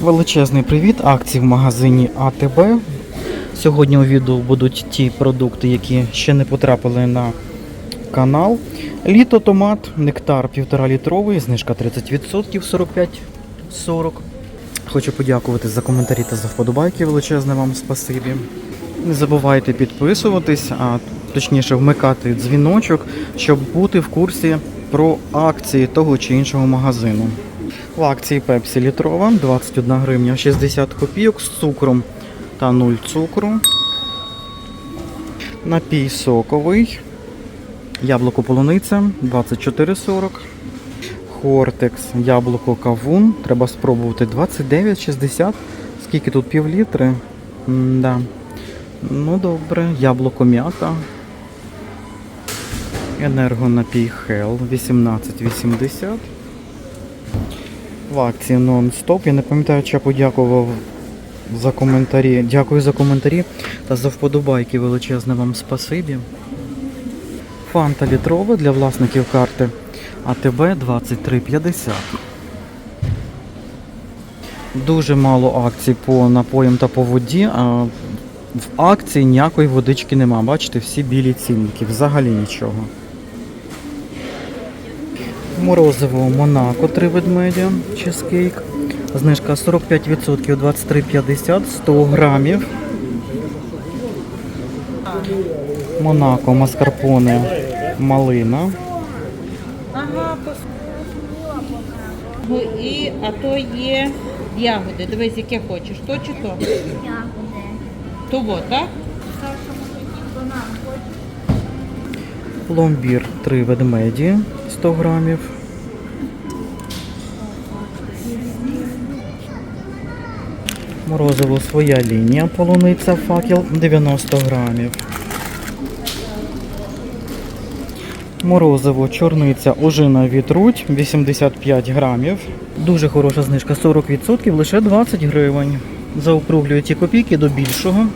Величезний привіт! Акції в магазині АТБ. Сьогодні у відео будуть ті продукти, які ще не потрапили на канал. Літо томат, нектар 1,5 літровий, знижка 30%, 45-40. Хочу подякувати за коментарі та за вподобайки. Величезне вам спасибі. Не забувайте підписуватись, а точніше вмикати дзвіночок, щоб бути в курсі про акції того чи іншого магазину. В акції Пепсі літрова 21 гривня 60 копійок з цукром та 0 цукру. Напій соковий. Яблуко полуниця 24,40. Хортекс, яблуко кавун. Треба спробувати 29,60. Скільки тут пів літри? Да. Ну добре, яблуко м'ята. Енергонапій Хел 18,80. В акції нон-стоп. Я не пам'ятаю, чи я подякував за коментарі. Дякую за коментарі та за вподобайки величезне вам спасибі. Фанта літрова для власників карти АТБ 23,50. Дуже мало акцій по напоям та по воді. А в акції ніякої водички нема. Бачите, всі білі цінники, взагалі нічого. Морозиво Монако 3 ведмедя, чизкейк. Знижка 45% 23,50, 100 грамів. Монако, маскарпоне, малина. Ага, Ну і, а то є ягоди. Дивись, яке хочеш. То чи то? Ягоди. Того, так? Пломбір 3 ведмеді 100 грамів. Морозиво своя лінія, полуниця факел 90 грамів. Морозиво чорниця ожина від руть 85 грамів. Дуже хороша знижка 40%, лише 20 гривень. Заокруглюю ті копійки до більшого.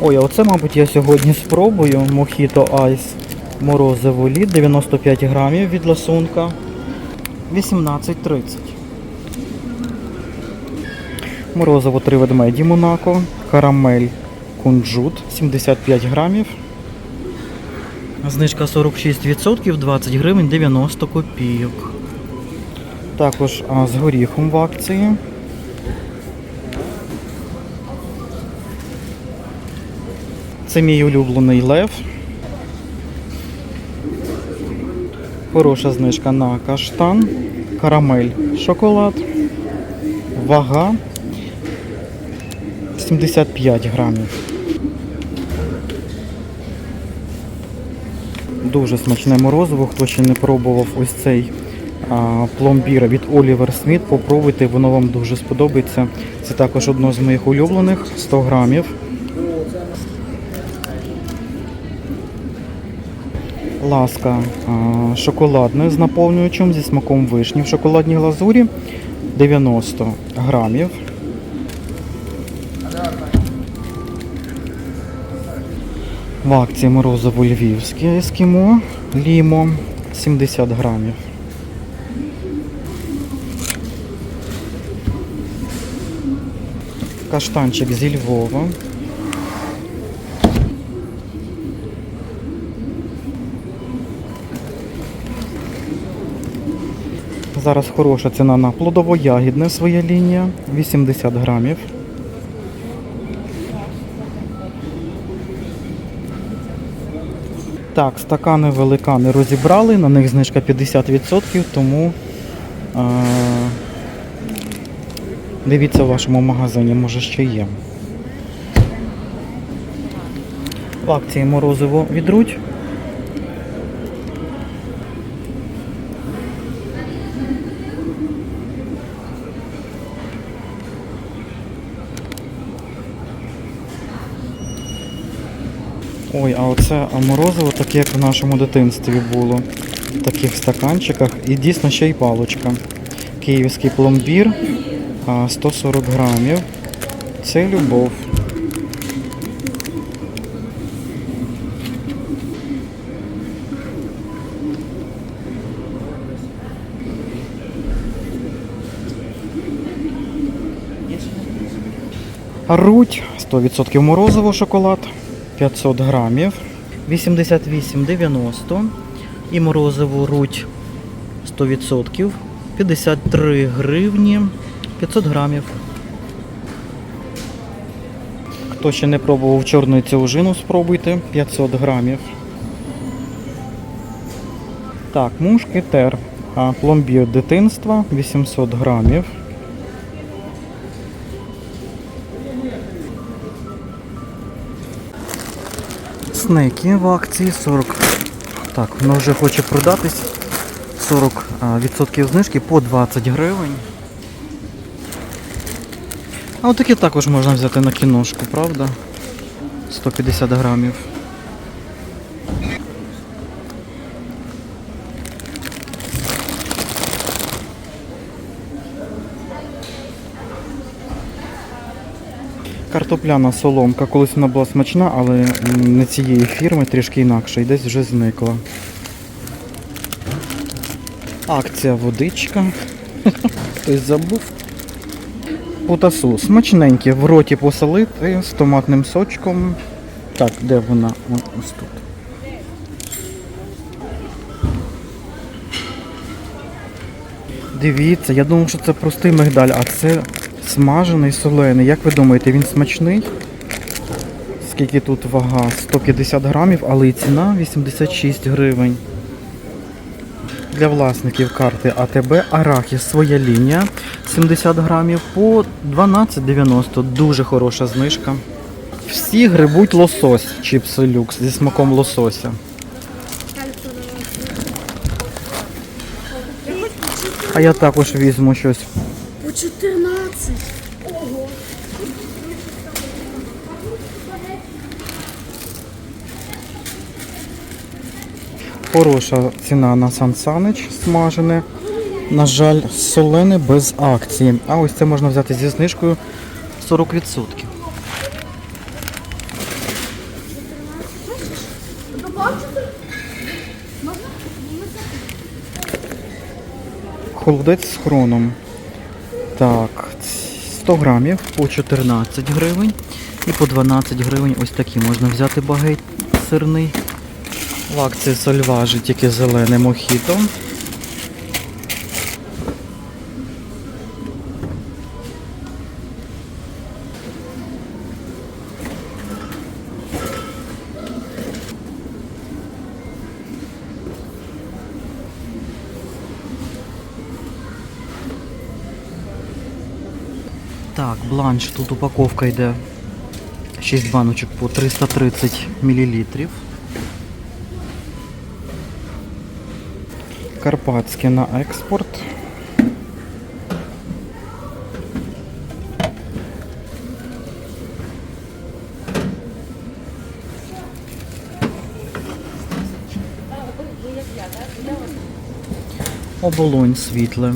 Ой, а оце, мабуть, я сьогодні спробую. Мохіто Айс морозиво лід 95 грамів від ласунка 18,30. Морозиво 3 ведмеді Монако, карамель кунжут 75 грамів. Знижка 46%, 20 гривень 90 копійок. Також а, з горіхом в акції. Це мій улюблений лев. Хороша знижка на каштан, карамель, шоколад, вага 75 грамів. Дуже смачне морозиво. Хто ще не пробував ось цей а, пломбір від Oliver Smith, попробуйте, воно вам дуже сподобається. Це також одно з моїх улюблених 100 грамів. Ласка а, шоколадне з наповнюючим зі смаком вишні в шоколадній глазурі 90 грамів. В акції морозиво львівське ескімо лімо 70 грамів. Каштанчик зі Львова. Зараз хороша ціна на плодово-ягідне своя лінія 80 грамів. Так, стакани великани розібрали, на них знижка 50%, тому е- дивіться в вашому магазині, може ще є. В акції морозиво відруть. Ой, а оце морозиво таке, як в нашому дитинстві було. В таких стаканчиках. І дійсно ще й палочка. Київський пломбір 140 грамів. Це любов. Руть 100% морозиво шоколад 500 грамів 88,90 і морозиво руть 100% 53 гривні 500 грамів. Хто ще не пробував чорницю ужину, спробуйте 500 грамів. Так, мушкетер. Пломбір дитинства 800 грамів. Снеки в акції 40. Так, воно вже хоче продатись. 40% знижки по 20 гривень. А отакі також можна взяти на кіношку, правда? 150 грамів. Картопляна соломка, колись вона була смачна, але не цієї фірми, трішки інакше, і десь вже зникла. Акція водичка. Хтось забув. Путасу. Смачненькі, в роті посолити з томатним сочком. Так, де вона? Ось тут. Дивіться, я думав, що це простий мигдаль, а це смажений солений. Як ви думаєте, він смачний? Скільки тут вага? 150 грамів, але і ціна 86 гривень. Для власників карти АТБ Арахіс своя лінія 70 грамів по 12,90. Дуже хороша знижка. Всі грибуть лосось, чіпси люкс зі смаком лосося. А я також візьму щось. По 14. Ого. Хороша ціна на Сан Санич смажене. На жаль, солене без акції. А ось це можна взяти зі знижкою 40%. Холодець з хроном. Так, 100 грамів по 14 гривень. І по 12 гривень ось такі можна взяти багет сирний. В акції сольважі тільки зелене мохіто. Так, бланш, тут упаковка йде 6 баночок по 330 мл. Карпатське на експорт. Оболонь світле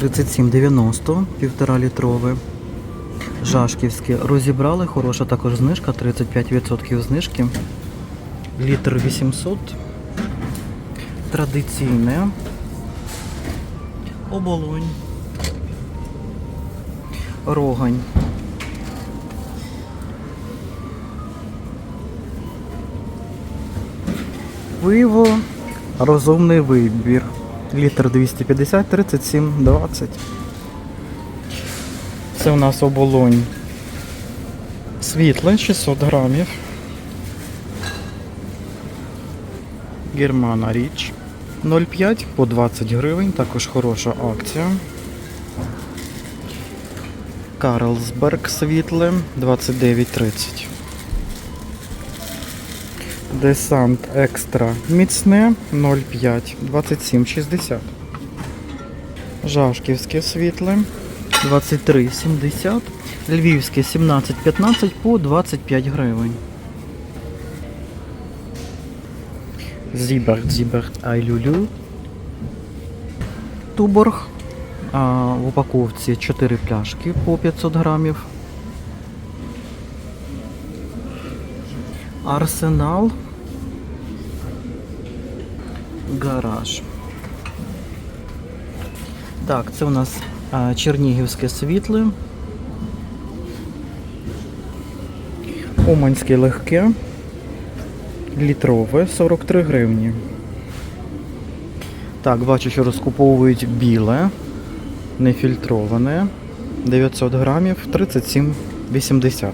37,90, півтора літрове. Жашківське розібрали, хороша також знижка, 35% знижки. Літр 800. Традиційне. Оболонь. Рогань. Пиво. Розумний вибір. Літр 250, 37, 20. Це у нас оболонь. Світле 600 грамів. Германа Річ 0,5 по 20 гривень, також хороша акція. Карлсберг світле 29,30. Десант екстра міцне 0,5 27,60. Жашківське світле 23,70. Львівське 17,15 по 25 гривень. Зіберт, Зіберт Айлюлю. Туборг. А, в упаковці 4 пляшки по 500 грамів. Арсенал. Гараж. Так, це у нас а, чернігівське світле. Уманське легке. Літрове 43 гривні. Так, бачу, що розкуповують біле, нефільтроване. 900 грамів 37,80.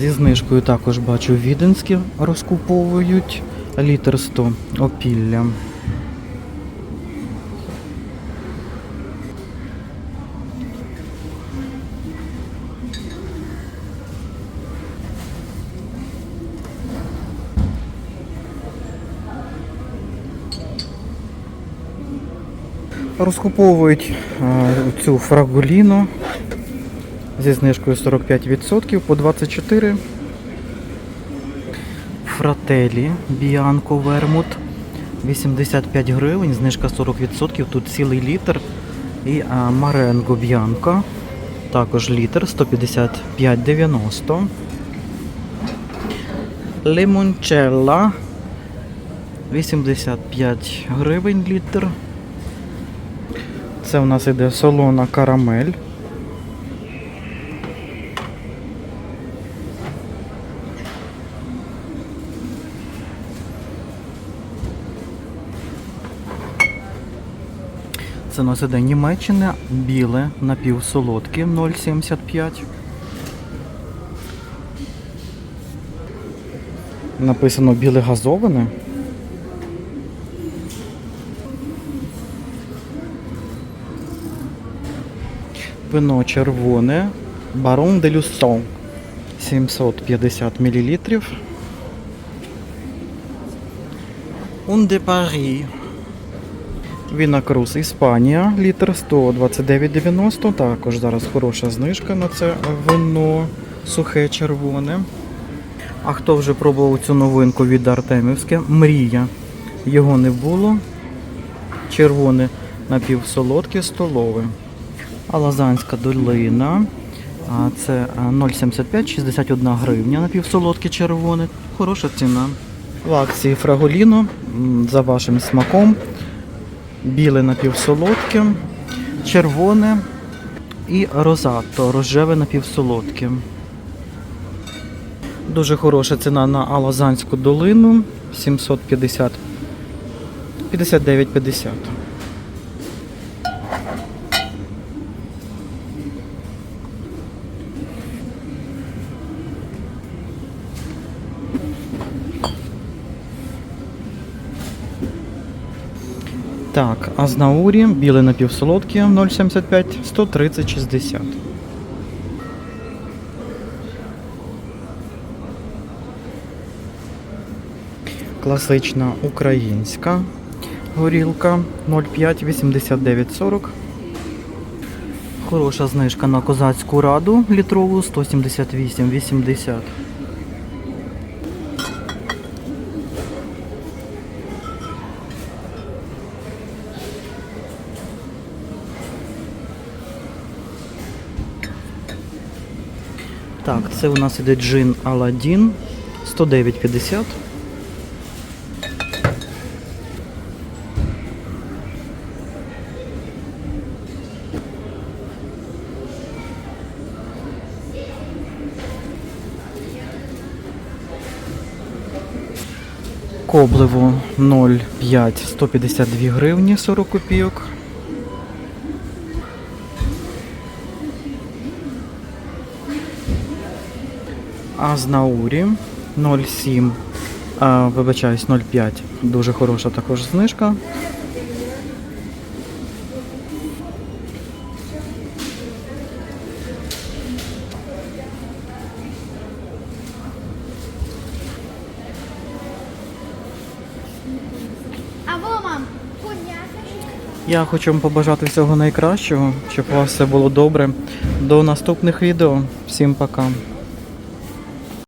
Зі знижкою також бачу віденські розкуповують. Літр 100 опілля. Розкуповують е, цю фрагуліну зі знижкою 45% по 24. Фрателі Біанко Вермут 85 гривень, знижка 40%, тут цілий літр. І а, Маренго Б'янко, також літр 155,90. Лимончелла 85 гривень літр. Це у нас іде солона карамель. Це у нас іде Німеччина, біле, напівсолодке 0,75. Написано біле газоване. Вино червоне. Барон де Люсон. 750 мл. Un de Paris. Вінокрус Іспанія, літр 129,90. Також зараз хороша знижка на це вино сухе червоне. А хто вже пробував цю новинку від Артемівське? Мрія. Його не було. Червоне напівсолодке столове. А Лазанська долина. Це а, 0,75, 61 гривня напівсолодке червоне. Хороша ціна. В акції Фраголіно за вашим смаком. Біле напівсолодке, червоне і розато, рожеве напівсолодке. Дуже хороша ціна на Алазанську долину 750 59,50. Так, Азнаурі, біле напівсолодке 0,75, 130,60. Класична українська горілка 0,5, 89,40. Хороша знижка на козацьку раду літрову 178,80. Так, це у нас іде джин Аладдін 109,50. Коблево 0,5 152 гривні 40 копійок. Азнаурі 0,7, а, вибачаюсь, 0,5. Дуже хороша також знижка. Я хочу вам побажати всього найкращого, щоб у вас все було добре. До наступних відео. Всім пока.